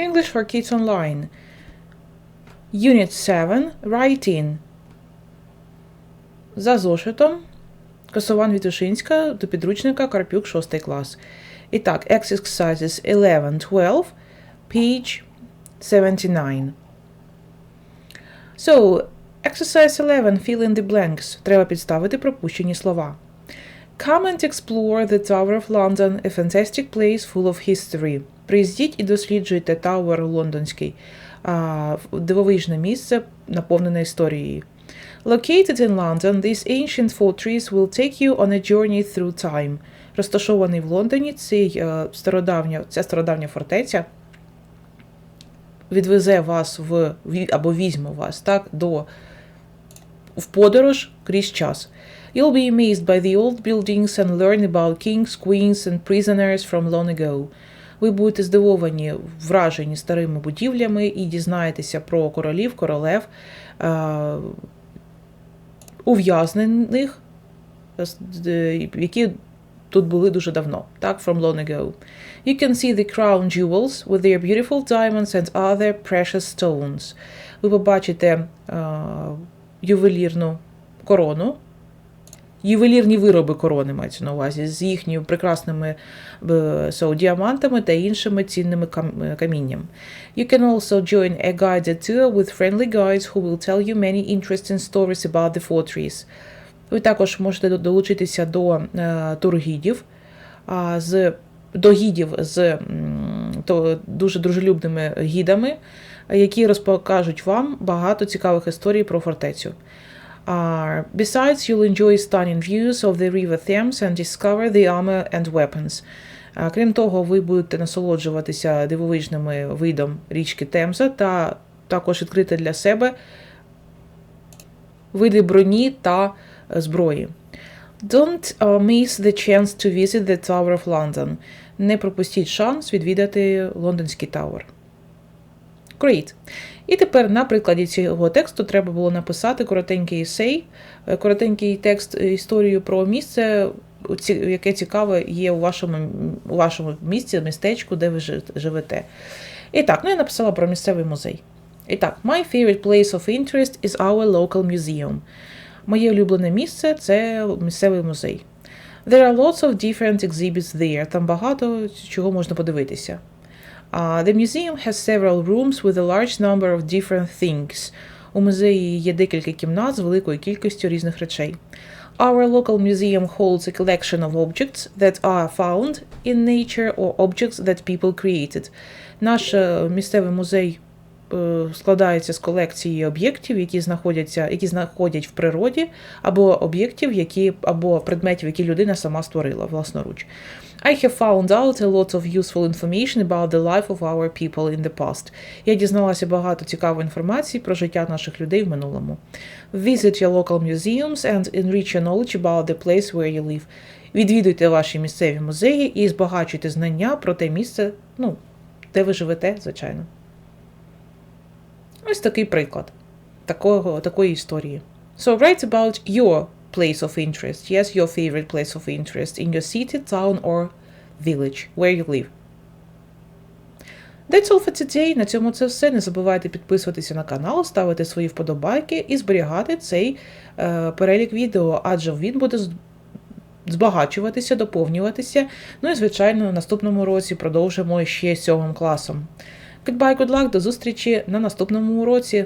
English for Kids Online. Unit 7. Write in. За зошитом. Косован Вітушинська до підручника Карпюк 6 клас. І так, exercises 11, 12, page 79. So, exercise 11, fill in the blanks. Треба підставити пропущені слова. Come and explore the Tower of London, a fantastic place full of history. Приїздіть і досліджуйте Тауер лондонський, дивовижне місце, наповнене історією. Located in London, this ancient fortress will take you on a journey through time. Розташований в Лондоні, цей, е, стародавня, ця стародавня фортеця відвезе вас в або візьме вас так, до, в подорож крізь час. You'll be amazed by the old buildings and learn about kings, queens and prisoners from long ago. Ви будете здивовані, вражені старими будівлями і дізнаєтеся про королів, королев, е, ув'язнених, е, які тут були дуже давно, так, from long ago. You can see the crown jewels with their beautiful diamonds and other precious stones. Ви побачите е, ювелірну корону, ювелірні вироби корони мається на увазі з їхніми прекрасними е, діамантами та іншими цінними е, камінням. You can also join a guided tour with friendly guides who will tell you many interesting stories about the fortress. Ви також можете долучитися до е, тургідів, з, до гідів з то, дуже дружелюбними гідами, які розпокажуть вам багато цікавих історій про фортецю. Uh, besides, you'll enjoy stunning views of the River Thames and discover the armor and weapons. Крім того, ви будете насолоджуватися дивовижними видом річки Темза та також відкрити для себе види броні та зброї. Don't miss the chance to visit the Tower of London. Не пропустіть шанс відвідати лондонський Тауер. Great. І тепер на прикладі цього тексту треба було написати коротенький есей, коротенький текст е, історію про місце, яке цікаве є у вашому, у вашому місті, містечку, де ви живете. І так, ну я написала про місцевий музей. І так, my favorite place of interest is our local museum. Моє улюблене місце це місцевий музей. There are lots of different exhibits there. Там багато чого можна подивитися. Uh, the museum has several rooms with a large number of different things. У музеї є декілька кімнат з великою кількістю різних речей. Our local museum holds a collection of objects that are found in nature or objects that people created. Наш е, місцевий музей е, складається з колекції об'єктів, які знаходяться, які знаходять в природі, або об'єктів, які або предметів, які людина сама створила власноруч. I have found out a lot of useful information about the life of our people in the past. Я дізналася багато цікавої інформації про життя наших людей в минулому. Visit your local museums and enrich your knowledge about the place where you live. Відвідуйте ваші місцеві музеї і збагачуйте знання про те місце, ну, де ви живете, звичайно. Ось такий приклад такого, такої історії. So write about your place of interest. Yes, your favorite place of interest in your city, town or village, where you live. That's all for today. На цьому це все. Не забувайте підписуватися на канал, ставити свої вподобайки і зберігати цей е, перелік відео, адже він буде збагачуватися, доповнюватися. Ну і, звичайно, в наступному році продовжимо ще сьомим класом. Goodbye, good luck, до зустрічі на наступному уроці.